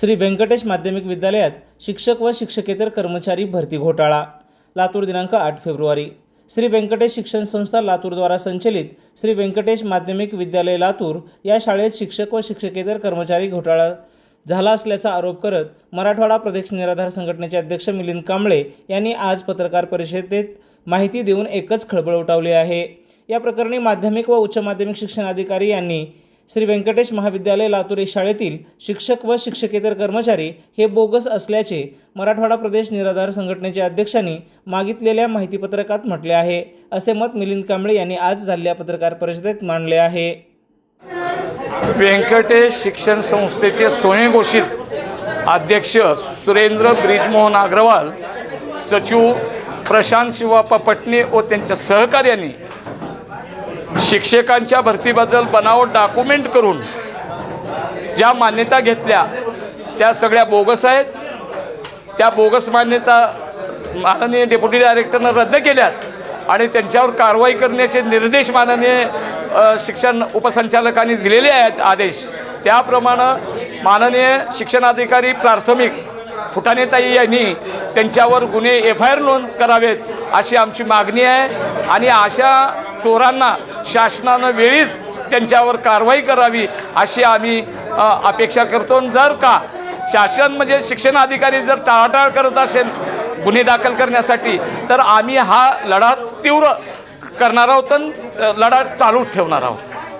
श्री व्यंकटेश माध्यमिक विद्यालयात शिक्षक व शिक्षकेतर कर्मचारी भरती घोटाळा लातूर दिनांक आठ फेब्रुवारी. श्री व्यंकटेश शिक्षण संस्था लातूरद्वारा संचलित श्री व्यंकटेश माध्यमिक विद्यालय लातूर या शाळेत शिक्षक व शिक्षकेतर कर्मचारी घोटाळा झाला असल्याचा आरोप करत मराठवाडा प्रदेश निराधार संघटनेचे अध्यक्ष मिलिंद कांबळे यांनी आज पत्रकार परिषदेत माहिती देऊन एकच खळबळ उठवली आहे. या प्रकरणी माध्यमिक व उच्च माध्यमिक शिक्षण अधिकारी यांनी श्री व्यंकटेश महाविद्यालय लातूर शाळेतील शिक्षक व शिक्षकेतर कर्मचारी हे बोगस असल्याचे मराठवाडा प्रदेश निराधार संघटनेच्या अध्यक्षांनी मागितलेल्या माहितीपत्रकात म्हटले आहे. असे मत मिलिंद कांबळे यांनी आज झालेल्या पत्रकार परिषदेत मांडले आहे. व्यंकटेश शिक्षण संस्थेचे स्वयंघोषित अध्यक्ष सुरेंद्र ब्रिजमोहन अग्रवाल सचिव प्रशांत शिवाप्पा पटणे व त्यांच्या सहकार्यांनी शिक्षकांच्या भरतीबद्दल बनावट डॉक्युमेंट करून ज्या मान्यता घेतल्या त्या सगळ्या बोगस आहेत. त्या बोगस मान्यता माननीय डेप्युटी डायरेक्टरनं रद्द केल्यात आणि त्यांच्यावर कारवाई करण्याचे निर्देश माननीय शिक्षण उपसंचालकांनी दिलेले आहेत आदेश. त्याप्रमाणे माननीय शिक्षणाधिकारी प्राथमिक फुटाणेताई यांनी त्यांच्यावर गुन्हे एफ आय आर नोंद करावेत अशी आमची मागणी आहे. आणि अशा चोरांना शासनानं वेळीच त्यांच्यावर कारवाई करावी अशी आम्ही अपेक्षा करतो. जर का शासन म्हणजे शिक्षण अधिकारी जर टाळाटाळ करत असेल गुन्हे दाखल करण्यासाठी तर आम्ही हा लढा तीव्र करणार आहोत आणि लढा चालू ठेवणार आहोत.